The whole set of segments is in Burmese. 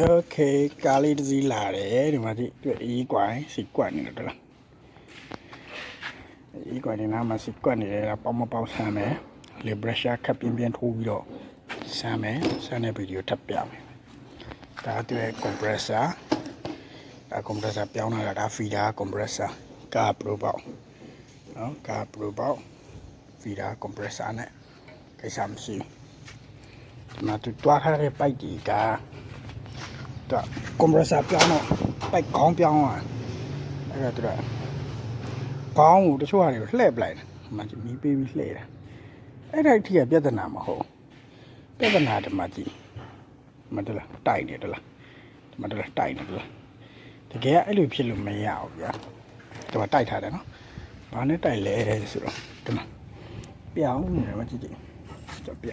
โอเคကားလေးတစ်စီးလာတယ်ဒီမှာကြည့်တွေ့အေးကွိုင်းစီကွက်နေတယ်တလားအေးကွိုင်းနေနာမှာစီကွက်နေတယ်ပေါင်းမပေါင်းဆမ်းမယ်လေဘရက်ရှာခပ်ပြင်းပြင်းထိုးပြီးတော့ဆမ်းမယ်ဆမ်းတဲ့ဗီဒီယိုထပ်ပြမယ်ဒါတွေ့ကွန်ပရက်ဆာဒါကွန်ပရက်ဆာပြောင်းလာတာဒါဖီဒါကွန်ပရက်ဆာကာပရိုပေါက်နော်ကာပရိုပေါက်ဖီဒါကွန်ပရက်ဆာနဲ့ကိစ္စမရှိဘူးဒီမှာသူတွားထားတဲ့ပိုက်ဒီက တော့ကွန်ပရက်ဆာပြောင်းတော့ပိုက်ခေါင်းပြောင်းသွားအဲ့ဒါသူကခေါင်းကိုတချို့ဟာတွေကိုလှည့်ပလိုက်တယ်။မှကြည့်မီးပေးပြီးလှည့်တယ်။အဲ့ဒါအထိကပြဿနာမဟုတ်။ပြဿနာဒီမှာကြည့်မတလားတိုက်နေတလားဒီမှာတလားတိုက်နေတလားတကယ်အဲ့လိုဖြစ်လို့မရဘူးဗျာဒီမှာတိုက်ထားတယ်နော်။ဘာနဲ့တိုက်လဲဆိုတော့ဒီမှာပြောင်းနေတယ်မကြည့်ကြည့်ကြပြ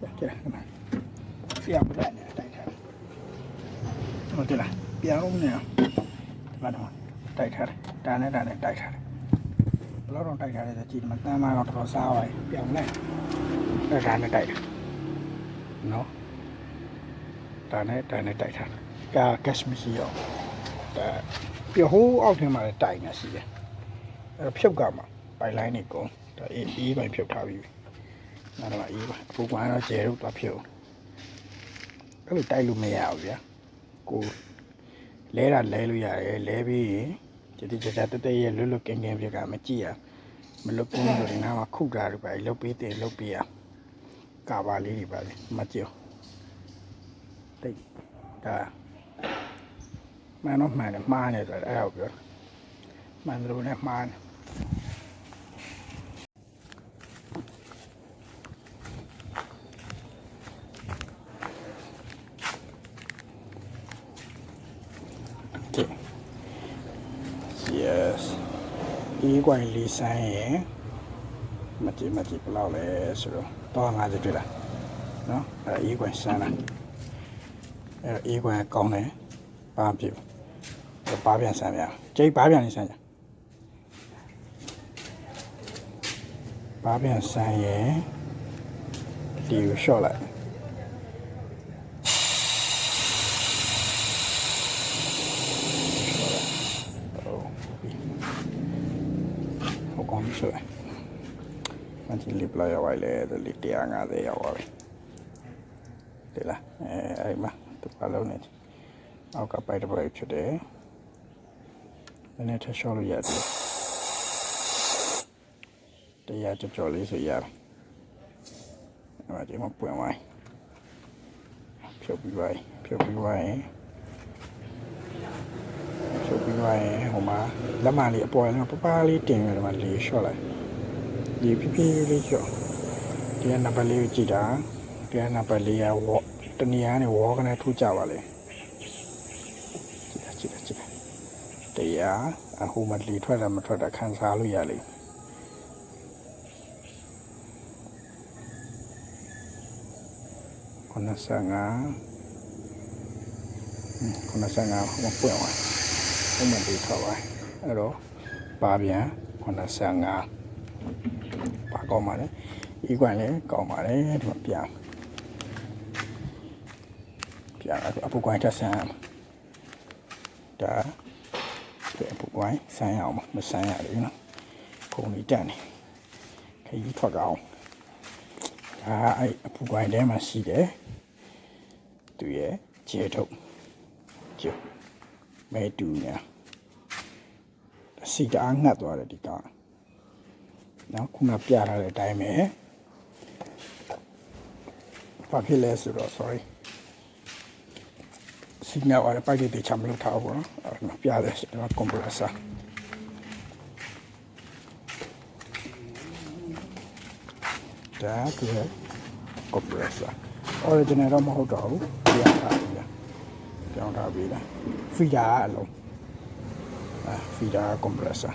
ပြကြည့်ဒီမှာပြောင်းပလိုက် နေတိုက်ထားတယ်ဟုတ်တယ်လားပြောင်းနေအောင်ဒီမှာတော့တိုက်ထားတယ်ဒါနဲ့ဒါနဲ့တိုက်ထားတယ်ဘယ်တော့တော့တိုက်ထားလဲဆိုကြည့်ဒီမှာတမ်းမတော့တော်တော်စားသွားပြီပြောင်းလိုက်အဲ့ဒါနဲ့တိုက်တယ်နော်ဒါနဲ့ဒါနဲ့တိုက်ထားတယ်ကာကက်မရှိရောဒါပြဟိုးအောက်ထဲမှာလည်းတိုက်နေရှိတယ်အဲ့ဖြုတ်ကမှာပိုင်လိုင်းနေကုန်ဒါအေးအေးပိုင်ဖြုတ်ထားပြီးနောက်တော့အေးပါအခုကတော့ကျဲတော့သွားဖြုတ်အဲ့လိုတိုက်လို့မရဘူးဗျာ ကိုလဲတာလဲလို့ရတယ်လဲပြီးရင်ကြတိကြကြတက်တက်ရဲ့လွတ်လွတ်ကင်းကင်းပြကမကြည့်ရမလွတ်ဘူးလို့ဒီနားမှာခုတာတွေပါလုတ်ပေးတယ်လုတ်ပေးရကာပါလေးတွေပါလေမကြည့်တိတ်ဒါမှန်တော့မှန်တယ်မှားနေဆိုတော့အဲ့ဒါကိုပြောမှန်တယ်လို့လည်းမှားတယ် ကြည့် yes ဒီကွိုင်လေးဆိုင်ရင်မကြည့်မကြည့်ဘယ်လောက်လဲဆိုတော့တော့50တွေ့လားနော်အဲ့အေးကွိုင်ဆန်းလားအဲ့အေးကွိုင်ကောင်းတယ်ဘာဖြစ်ဘူးဘာပြန်ဆန်းပြကျိတ်ဘာပြန်နေဆန်းကြဘာပြန်ဆန်းရင်ဒီကိုရှော့လိုက် ဟိုကောင်ဆိုမကြည့်လိပလာရောက်လိုက်လေဒီလိ150ရောက်ပါပြီဒီလားအဲအဲ့မှာဒီပါလုံးနေအောက်ကပိုက်တစ်ပိုက်ဖြစ်တယ်နည်းနည်းထပ်ရှော့လို့ရတယ်တရားကြော်ကြော်လေးဆိုရတယ်အဲ့ဒါဒီမှာပွင့်သွားဖြုတ်ပြီးသွားဖြုတ်ပြီးသွားရင် ဖြုတ်ပြီးသွားရင်ဟိုမှာလက်မလေးအပေါ်ကပပလေးတင်ပြီးတော့လေးရှော့လိုက်ဒီဖြည်းဖြည်းလေးရှော့ဒီကနံပါတ်လေးကိုကြည့်တာဒီကနံပါတ်လေးကဝေါတနေရာနဲ့ဝေါကနေထူးကြပါလေကြည့်တာကြည့်တာကြည့်တာတရားအခုမှလီထွက်တာမထွက်တာခံစားလို့ရလိမ့်မယ်8585ဟိုပွင့်သွား ဟိုမှဒီထွက်သွားအဲ့တော့ပါပြန်85ပါကောင်းပါလေဤကွန်လည်းကောင်းပါလေဒီမှာပြန်ပြန်အပူကွန်ထက်ဆန်းဒါဒီအပူကွန်ဆန်းရအောင်မဆန်းရဘူးနော်ဖုန်လေးတက်နေခရီးထွက်ကြအောင်ဒါအဲ့အပူကွန်ထဲမှာရှိတယ်သူရဲ့ခြေထုတ်ကျုပ် မဲတူညာစီတအားငတ်သွားတယ်ဒီကောင်နော်ခုနပြထားတဲ့အတိုင်းပဲဘာဖြစ်လဲဆိုတော့ sorry စီငါဝါပိုက်တွေချမလို့ထားဘူးနော်အဲ့ဒါပြတယ်ဒီမှာကွန်ပရက်ဆာဒါကကွန်ပရက်ဆာ original တော့မဟုတ်တော့ဘူးပြောင်း ထားပြီလားပြောင်းထားပြီလား feeder အလုံးအဲ feeder compressor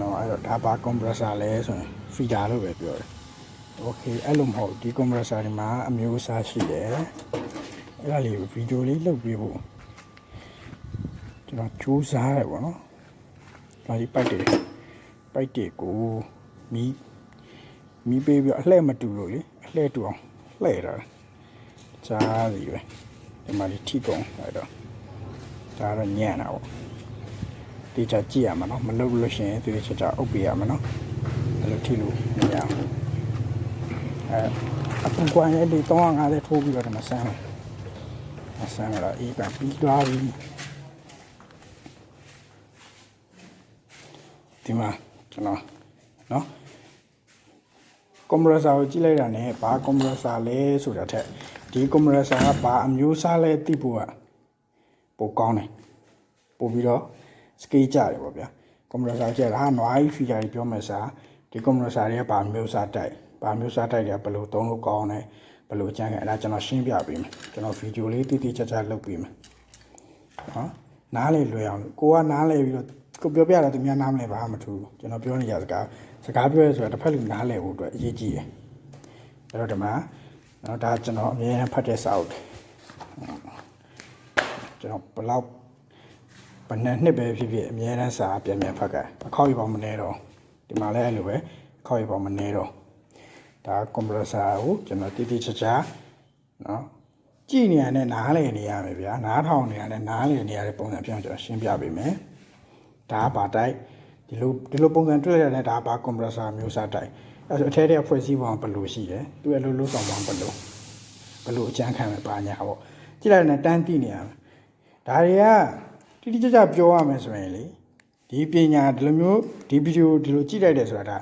နော်အဲ့တော့ဒါပါ compressor လဲဆိုရင် feeder လို့ပဲပြောတယ် okay အဲ့လိုမဟုတ်ဒီ compressor ဒီမှာအမျိုးအစားရှိတယ်အဲ့ဒါလေးဗီဒီယိုလေးလုပ်ပြဖို့ကျွန်တော်စူးစမ်းရတယ်ပေါ့နော်ဒါဒီပိုက်တွေပိုက်တွေကိုမီးမီးပေးပြီးအလှဲ့မတူလို့လေအလှဲ့တူအောင်လှဲ့တာကြားစီပဲ ဒီမှာဒီထိကုန်အဲ့တော့ဒါကတော့ညံ့တာပေါ့တေချာကြည့်ရမှာနော်မလုပ်လို့ရှိရင်သူချာချာအုပ်ပြရမှာနော်အဲ့လိုထိလို့မရဘူးအဲအပူကွာရဲ့ဒီ350ထိုးပြီးတော့ဒီမှာဆန်းမယ်အဆန်းရတော့အေးကပြီးသွားပြီဒီမှာကျွန်တော်နော်ကွန်ပရက်ဆာကိုကြည့်လိုက်တာ ਨੇ ဘာကွန်ပရက်ဆာလဲဆိုတာထက် ဒီကွန်ပရက်ဆာကဘာအမျိုးအစားလဲသိဖို့ကပိုကောင်းတယ်ပို့ပြီးတော့စကေးကြတယ်ပေါ့ဗျာကွန်ပရက်ဆာကျတာဟာနွားကြီး feature တွေပြောမယ်စားဒီကွန်ပရက်ဆာတွေကဘာမျိုးစားတိုက်ဘာမျိုးစားတိုက်တွေကဘယ်လိုသုံးလို့ကောင်းတယ်ဘယ်လိုအကြမ်းခဲအဲ့ဒါကျွန်တော်ရှင်းပြပေးမယ်ကျွန်တော်ဗီဒီယိုလေးတိတိကျကျလုပ်ပေးမယ်နော်နားလေလွယ်အောင်ကိုကနားလေပြီးတော့ကိုပြောပြတာသူများနားမလဲဘာမှမထူးဘူးကျွန်တော်ပြောနေကြစကားစကားပြောရဲဆိုတာတစ်ဖက်လူနားလေဖို့အတွက်အရေးကြီးတယ်အဲ့တော့ဒီမှာ နော်ဒါကျွန်တော်အမြဲတမ်းဖတ်တဲ့စာအုပ်ကျွန်တော်ဘလောက်ဘယ်နှစ်နှစ်ပဲဖြစ်ဖြစ်အမြဲတမ်းစာပြန်ပြန်ဖတ်ကြအခောက်ရပေါင်းမနေတော့ဒီမှာလည်းအဲ့လိုပဲအခောက်ရပေါင်းမနေတော့ဒါကွန်ပရက်ဆာကိုကျွန်တော်တိတိကျကျနော်ကြည့်နေရတဲ့နားလည်နေရမယ်ဗျာနားထောင်နေရတဲ့နားလည်နေရတဲ့ပုံစံပြောင်းကျွန်တော်ရှင်းပြပေးမယ်ဒါကဘာတိုက်ဒီလိုဒီလိုပုံစံတွေ့ရတဲ့ဒါကဘာကွန်ပရက်ဆာမျိုးစားတိုက် အဲဆိုအထဲထဲဖွဲ့စည်းပုံဘယ်လိုရှိလဲသူ့ရဲ့လို့လို့ဆောင်ပုံဘယ်လိုဘယ်လိုအကြမ်းခံမယ်ပါညာပေါ့ကြည့်လိုက်တဲ့တန်းတိနေရမယ်ဒါတွေကတိတိကျကျပြောရမယ်ဆိုရင်လေဒီပညာဒီလိုမျိုးဒီဗီဒီယိုဒီလိုကြည့်လိုက်တယ်ဆိုတာဒါ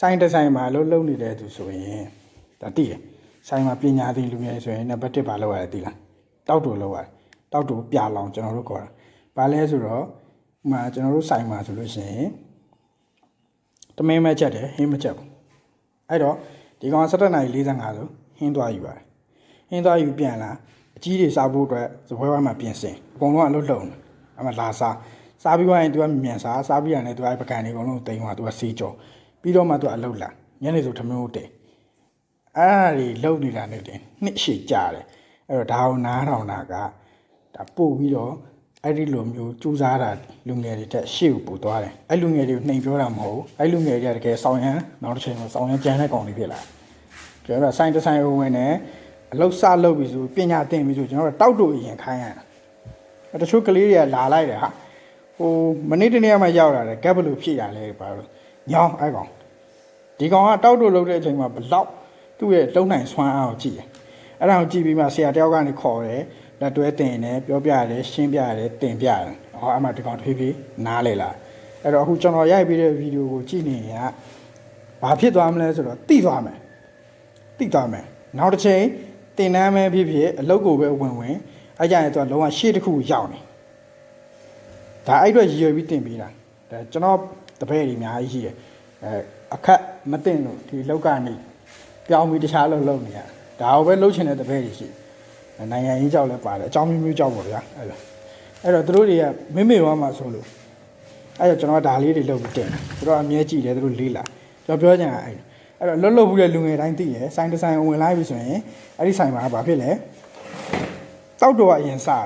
စိုင်းတစ်ဆိုင်မှာလှုပ်လှုပ်နေတဲ့သူဆိုရင်ဒါသိတယ်ဆိုင်မှာပညာသင်လူငယ်ဆိုရင်နံပါတ်1ပါလောက်ရတယ်သိလားတောက်တူလောက်ရတယ်တောက်တူပြလောင်ကျွန်တော်တို့ခေါ်တာဘာလဲဆိုတော့ဥပမာကျွန်တော်တို့ဆိုင်မှာဆိုလို့ရှိရင် တမင်းမဲ့ချက်တယ်ဟင်းမချက်ဘူးအဲ့တော့ဒီကောင်17နာရီ45ဆိုဟင်းသွားယူပါတယ်ဟင်းသွားယူပြန်လာအကြီးတွေစားဖို့အတွက်စပွဲဝိုင်းမှာပြင်ဆင်အကုန်လုံးအလုပ်လုပ်နေအမလာစားစားပြီးသွားရင်သူကမြန်စားစားပြီးရတယ်သူကပကံတွေအကုန်လုံးတိမ်သွားသူကစေးကြောပြီးတော့မှသူကအလုပ်လာညနေဆိုထမင်းဦးတင်အဲ့ဒါတွေလုပ်နေတာနဲ့တင်နှစ်ရှည်ကြတယ်အဲ့တော့ဒါအောင်နားထောင်တာကဒါပို့ပြီးတော့ အဲ့ဒီလိုမျိုးစူးစားတာလူငယ်တွေတက်ရှေ့ကိုပို့သွားတယ်အဲ့လူငယ်တွေကိုနှိမ်ပြောတာမဟုတ်ဘူးအဲ့လူငယ်တွေကတကယ်ဆောင်းရမ်းနောက်တစ်ချိန်မှာဆောင်းရမ်းကြမ်းတဲ့ကောင်တွေဖြစ်လာကျွန်တော်ကဆိုင်တဆိုင်ဝင်နေအလုတ်စလုပ်ပြီးဆိုပညာသင်ပြီးဆိုကျွန်တော်တို့တောက်တူအရင်ခိုင်းရတာတချို့ကလေးတွေကလာလိုက်တယ်ဟာဟိုမနေ့တနေ့မှရောက်လာတယ်ကပ်ဘလို့ဖြည့်တာလဲပါလို့ညောင်းအဲ့ကောင်ဒီကောင်ကတောက်တူလုပ်တဲ့အချိန်မှာဘလောက်သူ့ရဲ့လုံနိုင်ဆွမ်းအားကိုကြည့်တယ်အဲ့ဒါကိုကြည့်ပြီးမှဆရာတယောက်ကနေခေါ်တယ် လက်တွဲတင်တယ်ပြောပြရတယ်ရှင်းပြရတယ်တင်ပြရတယ်ဟောအမှဒီကောင်ထွေးပြီးနားလေလာအဲ့တော့အခုကျွန်တော်ရိုက်ပြီးတဲ့ဗီဒီယိုကိုကြည့်နေရင်ကဘာဖြစ်သွားမလဲဆိုတော့တိသွားမယ်တိသွားမယ်နောက်တစ်ချိန်တင်နန်းမဲဖြစ်ဖြစ်အလုတ်ကိုပဲဝင်ဝင်အဲ့ကြရင်သူကလုံးဝရှေ့တစ်ခုရောက်နေဒါအဲ့အတွက်ရည်ရွယ်ပြီးတင်ပေးတာဒါကျွန်တော်တပည့်တွေအများကြီးရှိတယ်အဲအခက်မတင်လို့ဒီလောက်ကနေပြောင်းပြီးတခြားလောက်လုပ်နေရဒါကိုပဲလုပ်ချင်တဲ့တပည့်တွေရှိတယ် နိုင်ငံရေးကြောက်လည်းပါတယ်အကြောင်းမျိုးမျိုးကြောက်ပါဗျာအဲ့လိုအဲ့တော့သူတို့တွေကမိမိဝါမှာဆိုလို့အဲ့တော့ကျွန်တော်ကဒါလေးတွေလုပ်ပြီးတင်တယ်သူတို့အမြဲကြည့်တယ်သူတို့လေးလာကျွန်တော်ပြောချင်တာအဲ့အဲ့တော့လွတ်လွတ်ဘူးတဲ့လူငယ်တိုင်းသိရယ်ဆိုင်တစ်ဆိုင်ဝင်လိုက်ပြီဆိုရင်အဲ့ဒီဆိုင်မှာဘာဖြစ်လဲတောက်တော့အရင်စတာ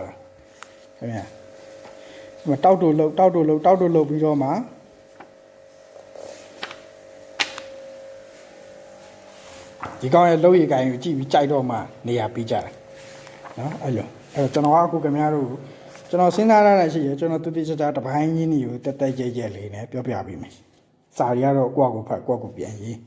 ခင်ဗျာဒီမှာတောက်တို့လှုပ်တောက်တို့လှုပ်တောက်တို့လှုပ်ပြီးတော့မှဒီကောင်ရဲ့လှုပ်ရည်ကိုင်ကိုကြည့်ပြီးကြိုက်တော့မှနေရာပြီးကြတယ် နော်အဲ့လိုအဲ့တော့ကျွန်တော်ကအခုခင်ဗျားတို့ကျွန်တော်စဉ်းစားရတာရှိရကျွန်တော်တူတူချာချာတပိုင်းကြီးနေကိုတက်တက်ကြဲကြဲလေးနဲ့ပြောပြပေးမယ်စာရီကတော့ကိုယ့်အကိုဖတ်ကိုယ့်အကိုပြန်ရေး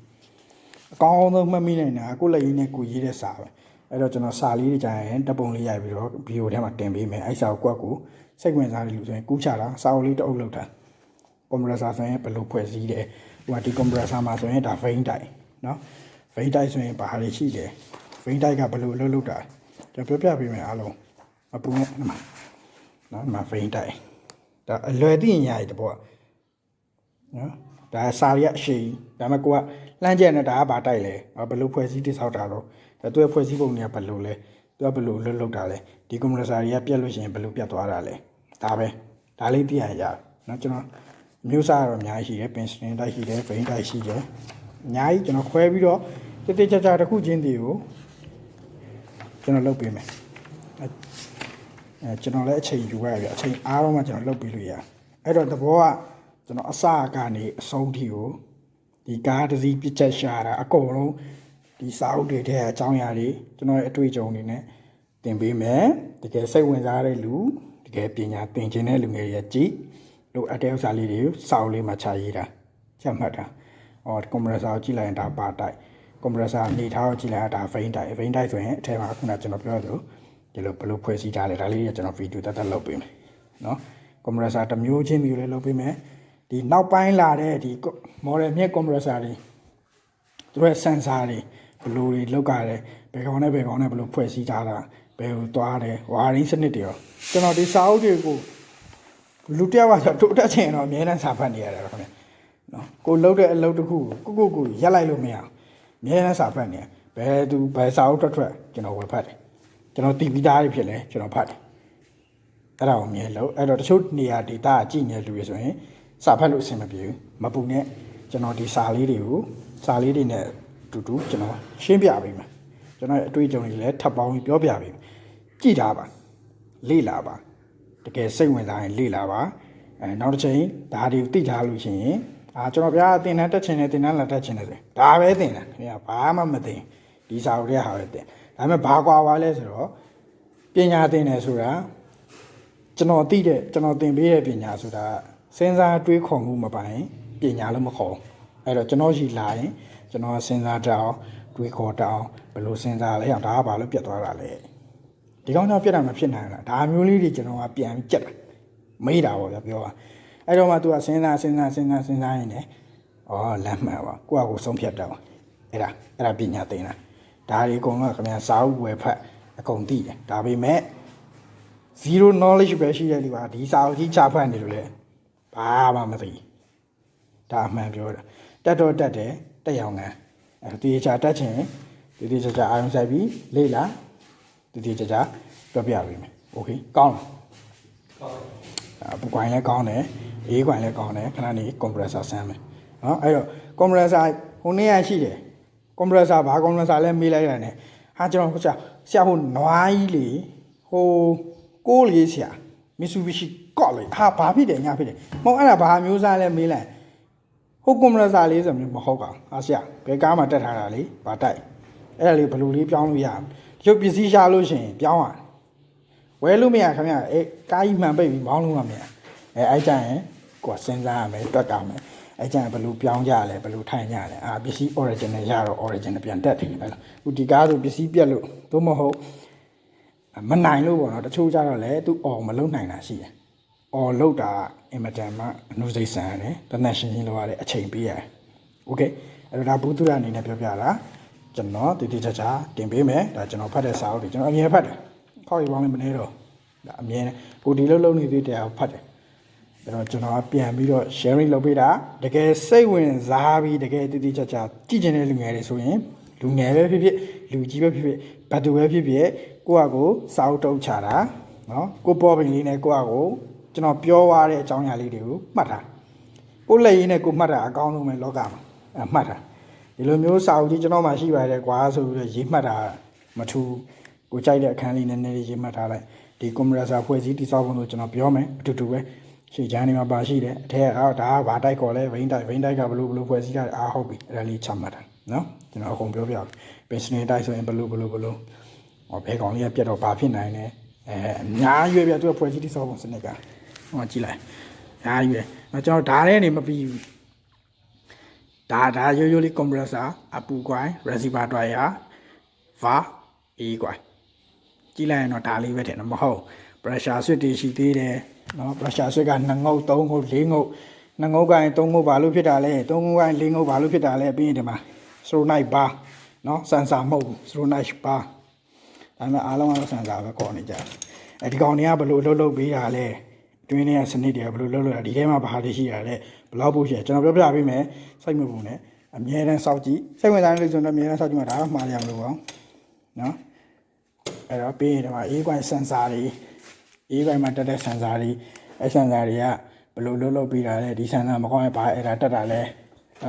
အကောင်းဆုံးမှတ်မိနေတာကိုယ့်လက်ရင်းနဲ့ကိုရေးတဲ့စာပဲအဲ့တော့ကျွန်တော်စာလေးတွေကြာရင်တပ်ပုံလေးရိုက်ပြီးတော့ဗီဒီယိုထဲမှာတင်ပေးမယ်အဲ့စာကိုကိုယ့်အကိုစိတ်ဝင်စားတဲ့လူဆိုရင်ကူးချတာစာအုပ်လေးတစ်အုပ်လောက်တာကွန်ပရက်ဆာဆိုရင်ဘယ်လိုဖွဲ့စည်းတယ်ဟိုကဒီကွန်ပရက်ဆာမှာဆိုရင်ဒါဗိန်းတိုက်နော်ဗိန်းတိုက်ဆိုရင်ဘာတွေရှိတယ်ဗိန်းတိုက်ကဘယ်လိုအလုပ်လုပ်တာ ကျွန်တော်ပြောပြပေးမယ်အားလုံးအပူနဲ့နော်နော်မဗိန်းတိုက်ဒါအလွယ်သိရင်ရတယ်တပေါ့နော်ဒါစာရအရှိဒါမှကိုကလှမ်းကြက်နေဒါကဘာတိုက်လဲဘယ်လိုဖွဲ့စည်းတိဆောက်တာတော့ဒါသူ့ရဲ့ဖွဲ့စည်းပုံတွေကဘယ်လိုလဲသူကဘယ်လိုလွတ်လွတ်တာလဲဒီကွန်ပရက်ဆာတွေကပြတ်လို့ရှိရင်ဘယ်လိုပြတ်သွားတာလဲဒါပဲဒါလေးသိရရနော်ကျွန်တော်မျိုးစားတော့အများကြီးရှိတယ်ပင်စတင်တိုက်ရှိတယ်ဗိန်းတိုက်ရှိတယ်အများကြီးကျွန်တော်ခွဲပြီးတော့တိတိကျကျတစ်ခုချင်းတည်းကို ကျွန်တော်လုပ်ပေးမယ်အဲကျွန်တော်လည်းအချိန်ယူရပြအချိန်အားတော့မှကျွန်တော်လုပ်ပေးလို့ရအဲ့တော့သဘောကကျွန်တော်အစကနေအဆုံးထိကိုဒီကားတစ်စီးပြစ်ချက်ရှာတာအကုန်လုံးဒီစာအုပ်တွေထဲအကြောင်းအရာတွေကျွန်တော်ရဲ့အတွေ့အကြုံတွေနဲ့တသင်ပေးမယ်တကယ်စိတ်ဝင်စားတဲ့လူတကယ်ပညာသင်ခြင်းတဲ့လူငယ်တွေကြည့်လို့အတဲ့ဥစ္စာလေးတွေကိုစောက်လေးမှချရေးတာချက်မှတ်တာအော်ကွန်ပရက်ဆာကိုကြည့်လိုက်ရင်ဒါပါတိုက် ကွန်ပရက်ဆာနေထားကိုကြည့်လိုက်ရင်ဒါဗိန်းတိုက်ဗိန်းတိုက်ဆိုရင်အထက်မှာခုနကကျွန်တော်ပြောသလိုဒီလိုဘယ်လိုဖွဲ့စည်းထားလဲဒါလေးတွေကျွန်တော်ဗီဒီယိုတက်တက်လုပ်ပေးမယ်နော်ကွန်ပရက်ဆာတစ်မျိုးချင်းမျိုးလေးလုပ်ပေးမယ်ဒီနောက်ပိုင်းလာတဲ့ဒီ model မြက်ကွန်ပရက်ဆာတွေသူတို့ရဲ့ sensor တွေဘယ်လိုတွေလောက်ကြတယ်ဘယ်ကောင်နဲ့ဘယ်ကောင်နဲ့ဘယ်လိုဖွဲ့စည်းထားတာဘယ်လိုသွားတယ်ဝါရင်းစနစ်တွေရောကျွန်တော်ဒီစာအုပ်တွေကိုလူတစ်ယောက်ကဆိုတိုးတက်ချင်တော့အများနဲ့စာဖတ်နေရတယ်ခင်ဗျနော်ကိုလှုပ်တဲ့အလုပ်တစ်ခုကိုကိုကိုရက်လိုက်လို့မရအောင် အများနဲ့စာဖတ်နေရဘယ်သူဘယ်စာအုပ်ထွက်ထွက်ကျွန်တော်ဝယ်ဖတ်တယ်ကျွန်တော်တည်ပြီးသားတွေဖြစ်လဲကျွန်တော်ဖတ်တယ်အဲ့ဒါကိုအမြဲလို့အဲ့တော့တချို့နေရာ data အကြည့်နေလူတွေဆိုရင်စာဖတ်လို့အဆင်မပြေဘူးမပူနဲ့ကျွန်တော်ဒီစာလေးတွေကိုစာလေးတွေနဲ့တူတူကျွန်တော်ရှင်းပြပေးမယ်ကျွန်တော်ရဲ့အတွေ့အကြုံတွေလည်းထပ်ပေါင်းပြီးပြောပြပေးမယ်ကြည့်ထားပါလေ့လာပါတကယ်စိတ်ဝင်စားရင်လေ့လာပါအဲနောက်တစ်ချိန်ဒါတွေကိုသိထားလို့ရှိရင် အာကျွန်တော်ဗျာသင်တန်းတက်ချင်တယ်သင်တန်းလာတက်ချင်တယ်ဆိုဒါပဲသင်တာခင်ဗျာဘာမှမသင်ဒီစာအုပ်တွေကဟာပဲသင်ဒါပေမဲ့ဘာကွာပါလဲဆိုတော့ပညာသင်တယ်ဆိုတာကျွန်တော်သိတဲ့ကျွန်တော်သင်ပေးတဲ့ပညာဆိုတာစဉ်းစားတွေးခေါ်မှုမပိုင်ပညာလည်းမခေါ်အဲ့တော့ကျွန်တော်ရှိလာရင်ကျွန်တော်စဉ်းစားတအောင်တွေးခေါ်တအောင်ဘယ်လိုစဉ်းစားလဲအောင်ဒါကဘာလို့ပြတ်သွားတာလဲဒီကောင်းကြောင့်ပြတ်တာမဖြစ်နိုင်လားဒါမျိုးလေးတွေကျွန်တော်ကပြန်ပြီးကြက်တာမေးတာပေါ့ဗျပြောတာ အဲ့တော့မှ तू ကစဉ်းစားစဉ်းစားစဉ်းစားစဉ်းစားရင်းနဲ့ဩလမ်းမှန်ပါကိုယ့်အကိုဆုံးဖြတ်တော့အဲ့ဒါအဲ့ဒါပညာသင်တာဒါတွေအကုန်လုံးခင်ဗျာစာအုပ်ဝယ်ဖတ်အကုန်သိတယ်ဒါပေမဲ့ zero knowledge ပဲရှိတဲ့လူကဒီစာအုပ်ကြီးချဖတ်နေလို့လေဘာမှမသိဒါအမှန်ပြောတာတက်တော့တက်တယ်တက်ရောင်ငံအဲတည်ချာတက်ချင်တည်တည်ချာချာအာရုံစိုက်ပြီးလေ့လာတည်တည်ချာချာပြောပြပေးမယ်โอเคကောင်းလားကောင်းပကွိုင်လည်းကောင်းတယ် အေးကွိုင်လည်းကောင်းတယ်ခဏနေကွန်ပရက်ဆာဆမ်းမယ်နော်အဲ့တော့ကွန်ပရက်ဆာဟိုနေ့ရရှိတယ်ကွန်ပရက်ဆာဘာကွန်ပရက်ဆာလဲမေးလိုက်ရတယ်ဟာကျွန်တော်ဆရာဆရာဟိုနွားကြီးလေဟိုကိုးလေးဆရာမစ်ဆူဘီရှိကော့လေဟာဘာဖြစ်တယ်ညာဖြစ်တယ်မဟုတ်အဲ့ဒါဘာမျိုးစားလဲမေးလိုက်ဟုတ်ကွန်ပရက်ဆာလေးဆိုမျိုးမဟုတ်ကောင်အားဆရာဘယ်ကားမှာတက်ထားတာလေဗာတိုက်အဲ့ဒါလေးဘယ်လိုလေးပြောင်းလို့ရအောင်ရုပ်ပစ္စည်းရှာလို့ရှိရင်ပြောင်းရတယ်ဝဲလို့မရခင်ဗျအဲကားကြီးမှန်ပိတ်ပြီးမောင်းလို့မရအဲအဲ့ကြရင် ကိုယ်စဉ်းစားရမယ်တွက်ကြမယ်အဲ့ကြရင်ဘယ်လိုပြောင်းကြလဲဘယ်လိုထိုင်ကြလဲအာပစ္စည်း original ရတော့ original ပြန်တက်တယ်အဲ့လိုဥဒီကားဆိုပစ္စည်းပြက်လို့သို့မဟုတ်မနိုင်လို့ပေါ့နော်တချို့ကြတော့လေသူအော်မလုံနိုင်တာရှိတယ် အော်လောက်တာအင်မတန်မှအနုစိတ်ဆန်ရတယ်တနက်ရှင်းရှင်းလောက်ရတဲ့အချိန်ပေးရတယ်โอเคအဲ့တော့ဒါဘူးသူရအနေနဲ့ပြောပြတာကျွန်တော်တည်တည်ချာချာတင်ပေးမယ်ဒါကျွန်တော်ဖတ်တဲ့စာအုပ်တွေကျွန်တော်အမြဲဖတ်တယ်ခေါက်ရီပေါင်းလည်းမနေတော့ဒါအမြဲကိုဒီလုံးလုံးနေသေးတယ်ဖတ်တယ် အဲ့တော့ကျွန်တော်ကပြန်ပြီးတော့ sharing လုပ်ပေးတာတကယ်စိတ်ဝင်စားပြီးတကယ်တည်တည်ချာချာကြည့်ကျင်တဲ့လူငယ်တွေဆိုရင်လူငယ်ပဲဖြစ်ဖြစ်လူကြီးပဲဖြစ်ဖြစ်ဘတ်သူပဲဖြစ်ဖြစ်ကိုယ့်အကိုစာအုပ်တုပ်ချတာနော်ကိုပေါ်ပင်လေးနဲ့ကိုယ့်အကိုကျွန်တော်ပြောသွားတဲ့အကြောင်းအရာလေးတွေကိုမှတ်ထားကိုလက်ရင်းနဲ့ကိုမှတ်တာအကောင်းဆုံးပဲလောကမှာအမှတ်ထားဒီလိုမျိုးစာအုပ်ကြီးကျွန်တော်မှရှိပါတယ်ကွာဆိုပြီးတော့ရေးမှတ်တာမထူးကိုကြိုက်တဲ့အခန်းလေးနည်းနည်းလေးရေးမှတ်ထားလိုက်ဒီကွန်ပရက်ဆာဖွဲ့စည်းတိစောက်ဖို့လို့ကျွန်တော်ပြောမယ်အတူတူပဲ ရှေ့ချမ်းနေမှာပါရှိတယ်အထက်အော်ဒါကဘာတိုက်ခေါ်လဲဗိန်းတိုက်ဗိန်းတိုက်ကဘလို့ဘလို့ဖွဲ့စည်းတာအားဟုတ်ပြီအဲ့ဒါလေးချမှတ်တာနော်ကျွန်တော်အကုန်ပြောပြပြီပင်စနေတိုက်ဆိုရင်ဘလို့ဘလို့ဘလို့ဟောဘဲကောင်လေးကပြတ်တော့ဘာဖြစ်နိုင်လဲအဲအများရွယ်ပြသူကဖွဲ့စည်းတိစောက်ဖို့စနစ်ကဟောကြည့်လိုက်ဒါကြီးပဲအဲကျွန်တော်ဓာတ်ထဲနေမပြီးဘူးဒါဒါရိုးရိုးလေး compressor အပူကွိုင်း receiver dryer va အေးကွိုင်းကြည့်လိုက်ရင်တော့ဒါလေးပဲထင်တယ်မဟုတ် pressure switch တွေရှိသေးတယ် နော် pressure switch က2ငုတ်3ငုတ်4ငုတ်2ငုတ်ကိုင်း3ငုတ်ဘာလို့ဖြစ်တာလဲ3ငုတ်ကိုင်း4ငုတ်ဘာလို့ဖြစ်တာလဲပြီးရင်ဒီမှာ solenoid bar နော် sensor မဟုတ်ဘူး solenoid bar ဒါပေမဲ့အားလုံးကတော့ sensor ပဲခေါ်နေကြတယ်အဲဒီကောင်တွေကဘယ်လိုလှုပ်လှုပ်ပေးတာလဲတွင်းထဲကစနစ်တွေကဘယ်လိုလှုပ်လှုပ်တာဒီထဲမှာဘာတွေရှိရလဲဘယ်လောက်ဖို့ရှိရကျွန်တော်ပြောပြပေးမယ်စိတ်မပူနဲ့အမြဲတမ်းစောင့်ကြည့်စိတ်ဝင်စားတဲ့လူဆိုတော့အမြဲတမ်းစောင့်ကြည့်မှာဒါကမှားရမလို့ပေါ့နော်အဲ့တော့ပြီးရင်ဒီမှာ A ကွိုင်း sensor တွေ A ကွိုင်းမှာတက်တဲ့ sensor တွေအဲ sensor တွေကဘယ်လိုလှုပ်လှုပ်ပေးတာလဲဒီ sensor မကောင်းရင်ဘာအဲ့ဒါတက်တာလဲ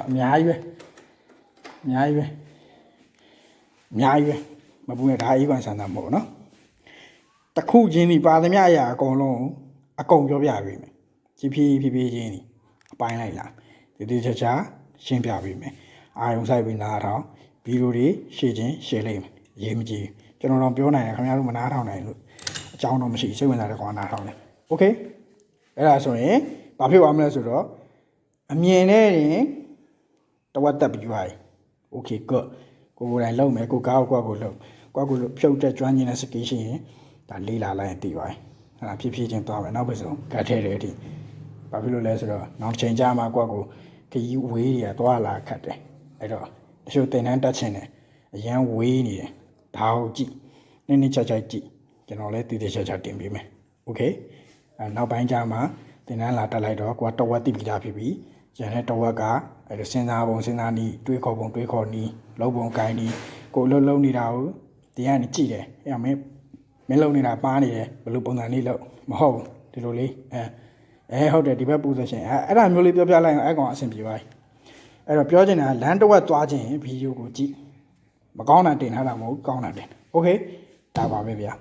အများကြီးပဲအများကြီးပဲအများကြီးပဲမပူနဲ့ဒါ A ကွိုင်း sensor မဟုတ်ဘူးနော်တခုချင်းဒီပါသမျှအရာအကုန်လုံးအကုန်ပြောပြပေးမယ်ကြည်ဖြည်းဖြည်းဖြည်းချင်းဒီအပိုင်းလိုက်လာဒီဒီချာချာရှင်းပြပေးမယ်အာယုံဆိုင်ပြီးနားထောင်ဗီဒီယိုတွေရှေ့ချင်းရှင်းလိုက်မယ်ရေးမကြည့်ကျွန်တော်တော့ပြောနိုင်တယ်ခင်ဗျားတို့မနားထောင်နိုင်လို့အ ကြောင်းတော့မရှိစိတ်ဝင်စားတဲ့ကောင်ကနားထောင်တယ်โอเคအဲ့ဒါဆိုရင်ဘာဖြစ်သွားမလဲဆိုတော့အမြင်နဲ့ရင်တဝက်တက်ပြီးသွားပြီโอเค good ကိုကိုယ်တိုင်လုံမယ်ကိုကားကိုကိုကိုလုံကိုကိုဖြုတ်တဲ့ကျွမ်းကျင်တဲ့စကေးရှိရင်ဒါလေးလာလိုက်ရင်တည်သွားပြီအဲ့ဒါဖြည်းဖြည်းချင်းသွားမယ်နောက်ပတ်စုံကတ်ထဲတယ်အထိဘာဖြစ်လို့လဲဆိုတော့နောက်ချိန်ကြာမှကိုကိုခကြီးဝေးတွေကသွားလာခတ်တယ်အဲ့တော့တချို့တင်တန်းတက်ချင်တယ်အရန်ဝေးနေတယ်ဒါကိုကြည့်နည်းနည်းချာချာကြည့် ကျွန်တော်လည်းတည်တည်ချာချာတင်ပေးမယ်โอเคအဲနောက်ပိုင်းကျမှတင်တန်းလာတက်လိုက်တော့ကိုကတဝက်တိပြီးသားဖြစ်ပြီကျန်တဲ့တဝက်ကအဲ့လိုစဉ်းစားပုံစဉ်းစားနည်းတွေးခေါ်ပုံတွေးခေါ်နည်းလုံးပုံကိုင်းနည်းကိုလှုပ်လှုပ်နေတာကိုတင်ကနေကြည့်တယ်အဲ့မင်းမင်းလုံနေတာပါနေတယ်ဘယ်လိုပုံစံလေးလို့မဟုတ်ဘူးဒီလိုလေးအဲအဲဟုတ်တယ်ဒီဘက် position အဲအဲ့ဒါမျိုးလေးပြောပြလိုက်ရင်အဲ့ကောင်အဆင်ပြေပါ အဲ့တော့ပြောချင်တာကလမ်းတစ်ဝက်သွားခြင်းဗီဒီယိုကိုကြည့်မကောင်းတာတင်ထားတာမဟုတ်ဘူးကောင်းတာတင်โอเคဒါပါပဲဗျာ